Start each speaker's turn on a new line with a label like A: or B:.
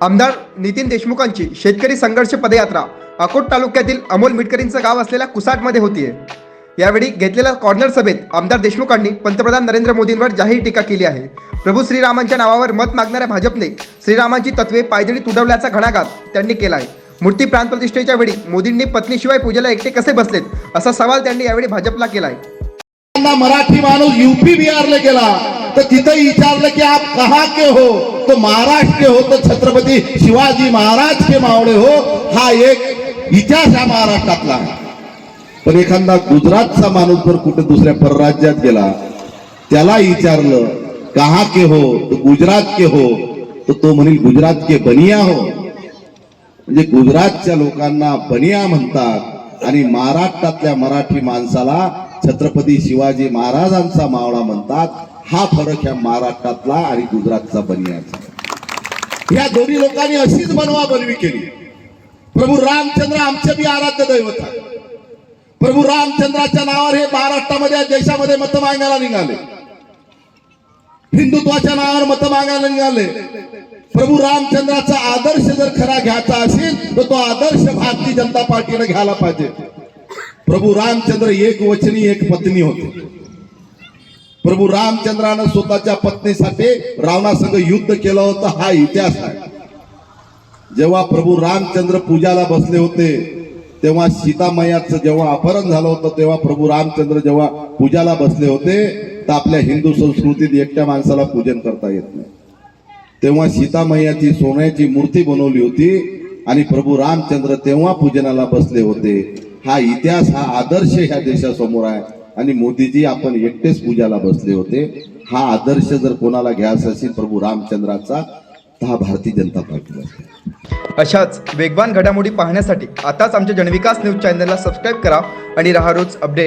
A: आमदार नितीन देशमुखांची शेतकरी संघर्ष पदयात्रा अकोट तालुक्यातील अमोल मिटकरींचं गाव असलेल्या कुसाटमध्ये होतीये. यावेळी घेतलेल्या कॉर्नर सभेत आमदार देशमुखांनी पंतप्रधान नरेंद्र मोदींवर जाहीर टीका केली आहे. प्रभू श्रीरामांच्या नावावर मत मागणाऱ्या भाजपने श्रीरामांची तत्वे पायदळी तुडवल्याचा घणाघात त्यांनी केला आहे मूर्ती प्राणप्रतिष्ठेच्या वेळी मोदींनी पत्नीशिवाय पूजेला एकटे कसे बसलेत असा सवाल त्यांनी यावेळी भाजपला केला आहे
B: मराठी माणूस यूपी बिहारला गेला तर तिथं विचारलं की आप कहा के हो? तो महाराष्ट्र के हो तर छत्रपती शिवाजी महाराज के मावळे हो हा एक इतिहास हा महाराष्ट्रातला पण एखादा गुजरातचा माणूस जर कुठे दुसऱ्या परराज्यात गेला त्याला विचारलं कहा के हो? तो गुजरात के हो? तर तो म्हणेल गुजरात के बनिया हो. म्हणजे गुजरातच्या लोकांना बनिया म्हणतात आणि महाराष्ट्रातल्या मराठी माणसाला छत्रपती शिवाजी महाराजांचा मावळा म्हणतात हा फरक ह्या महाराष्ट्रातला आणि गुजरातचा बनियाचा. या दोन्ही लोकांनी अशीच बनवा बनवी केली. प्रभू रामचंद्र आमचे बी आराध्य दैवत आहे प्रभू रामचंद्राच्या नावावर हे महाराष्ट्रामध्ये देशामध्ये मत मागायला निघाले. हिंदुत्वाच्या नावावर मत मागायला निघाले. प्रभू रामचंद्राचा आदर्श जर खरा घ्यायचा असेल तर तो आदर्श भारतीय जनता पार्टीने घ्यायला पाहिजे. प्रभू रामचंद्र एक वचनी एक पत्नी होते. प्रभू रामचंद्रानं स्वतःच्या पत्नीसाठी रावणासंग युद्ध केलं होतं. हा इतिहास आहे. जेव्हा प्रभू रामचंद्र पूजाला बसले होते तेव्हा सीतामयाचं जेव्हा अपहरण झालं होतं तेव्हा प्रभू रामचंद्र जेव्हा पूजाला बसले होते तर आपल्या हिंदू संस्कृतीत एकट्या माणसाला पूजन करता येत नाही. तेव्हा सीतामय्याची सोन्याची मूर्ती बनवली होती आणि प्रभू रामचंद्र तेव्हा पूजनाला बसले होते. हा इतिहास हा आदर्श ह्या देशासमोर आहे. आणि मोदीजी आपण एकटेच पूजाला बसले होते. हा आदर्श जर कोणाला घ्यायचा असेल प्रभू रामचंद्राचा तर हा भारतीय जनता पार्टी
A: अशाच वेगवान घडामोडी पाहण्यासाठी आताच आमच्या जनविकास न्यूज चॅनलला सबस्क्राईब करा आणि राहा रोज अपडेट.